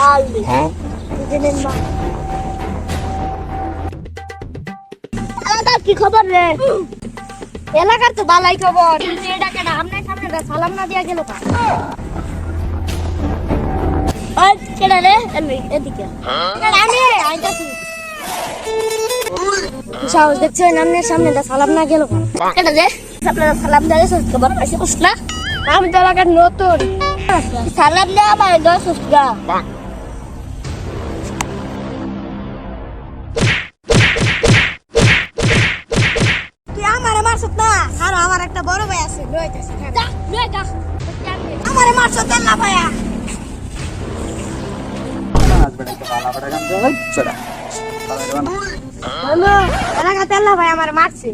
মাল দি দিনের মা কি খবর রে? এলাকার তো বালাই খবর। সামনে সালাম না দিয়া গেল কেডা রে? এদিকে। আমি আইতাছি। সাহস দেখছেন আপনার সামনে রে সালাম না গেল। কেডা রে? আপনারা সালাম দিয়ে গেছেন খবর পাইছে না আমি তো এলাকার নতুন। সালাম দেওয়া আমার দশ উস্কা আমার একটা বড় ভাই আছে লইতেছে যা লয়ে যা। না ভাইয়া বলো এলাকা তেল্লা ভাই আমারে মারছে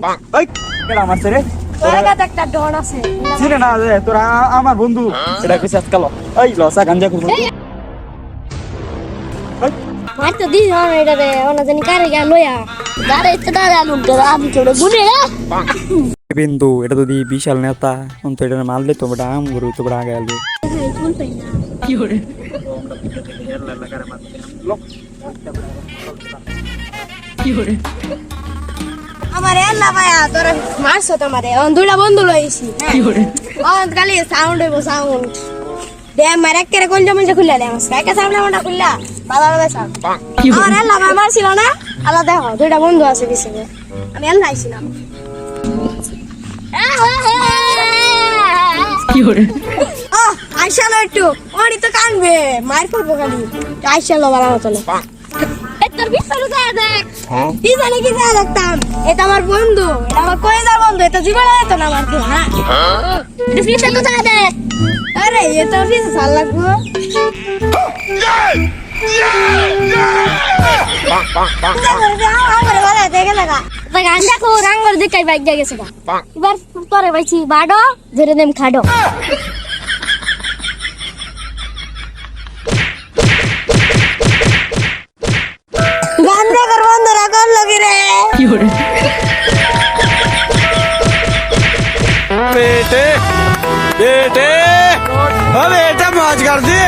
না তোরা আমার বন্ধু সেটা আজকাল লসা গাঞ্জা করব মার তো দিস না এটা রে ওনা জানি কারে আমি গুনে বিন্দু এটা তো দি বিশাল নেতা। অন্ত এটা মারলে তো বড় আম গরু তো বড় আগে না আমারে এল্লা ভাইয়া তোরা মারছত আমারে অন দুইটা বন্ধু লইছি অন খালি সাউন্ড হইব সাউন্ড দে মারে একেরে কলজা মঞ্জা খুললা দে আমার একে সামনে মনটা খুললা। বাবা বাবা সাউন্ড আমার এল্লা ভাই মারছিল না? আল্লাহ দেখো দুইটা বন্ধু আছে পিছনে। আমি এল্লা আইছিলাম। ও আইসালো একটু। ওরই তো কানবে। মার করব খালি। আইসালো বাবা মতো এ তোর বিস্তার উঠায় দেখ। কি জানি কি জানি দেখতাম এটা আমার বন্ধু। এটা আমার কয়েদার বন্ধু। এটা জীবনে যেত না আমার কেউ হ্যাঁ? বিস্তার উঠায় দেখ। আরে এটা ভালো লাগবো। গাঞ্জা খো রাং করে দেখাই বাইক জায়গা সেটা এবার পরে বাইছি বাডো ধরে দেম খাডো গাঞ্জা কর বন্ধ রাখল লগি রে কি হরে बेटे बेटे अब बेटा मौज कर दे